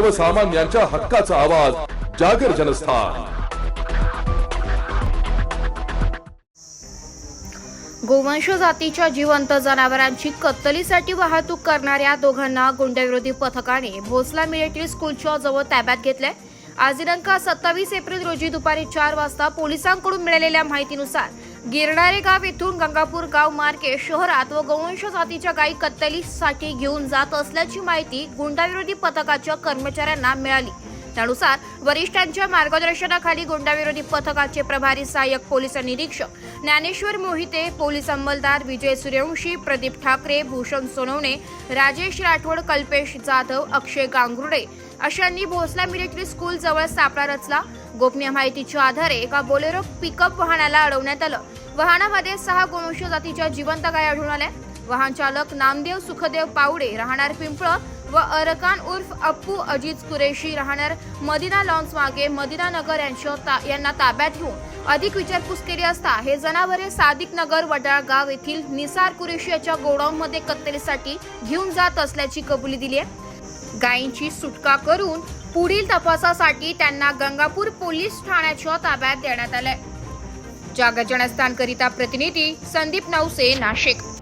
सर्वसामान्यांच्या हक्काचा आवाज जागर जनस्थान. गोवंश जातीच्या जिवंत जनावरांची कत्तलीसाठी वाहतूक करणाऱ्या दोघांना गुंडविरोधी पथकाने भोसला मिलिटरी स्कूलच्या जवळ ताब्यात घेतलंय. आज दिनांक सत्तावीस एप्रिल रोजी दुपारी चार वाजता पोलिसांकडून मिळालेल्या माहितीनुसार गिरणारे गाव येथून गंगापूर गाव मार्गे शहरात व गोवंश जातीच्या गायी कत्तलीसाठी घेऊन जात असल्याची माहिती गुंडाविरोधी पथकाच्या कर्मचाऱ्यांना मिळाली. त्यानुसार वरिष्ठांच्या मार्गदर्शनाखाली गुंडाविरोधी पथकाचे प्रभारी सहाय्यक पोलीस निरीक्षक ज्ञानेश्वर मोहिते पोलीस अंमलदार विजय सूर्यवंशी प्रदीप ठाकरे भूषण सोनवणे राजेश राठोड कल्पेश जाधव अक्षय गांगुर्डे अशांनी भोसला मिलिटरी स्कूल जवळ सापळा रचला. गोपनीय माहितीच्या आधारे एका बोलेरो पिकअप वाहनाला अडवण्यात आलं. वाहनामध्ये सहा गोवंश जातीच्या जिवंत गाय आढळून आल्या. वाहन चालक नामदेव सुखदेव पावडे राहणार पिंपळ व अरकान उर्फ अप्पू अजिज कुरेशी राहणार मदिना लॉन्स मागे मदिना नगर यांच्या ता- यांना ताब्यात घेऊन अधिक विचारपूस केली असता हे जनावरे सादिक नगर वडाळ गाव येथील निसार कुरेशी याच्या गोडाऊनमध्ये कत्तलीसाठी घेऊन जात असल्याची कबुली दिली आहे. गायींची सुटका करून पुढील तपासासाठी त्यांना गंगापूर पोलीस ठाण्याच्या ताब्यात देण्यात आलंय. जागजनस्थानकरिता प्रतिनिधी संदीप नवसे नाशिक.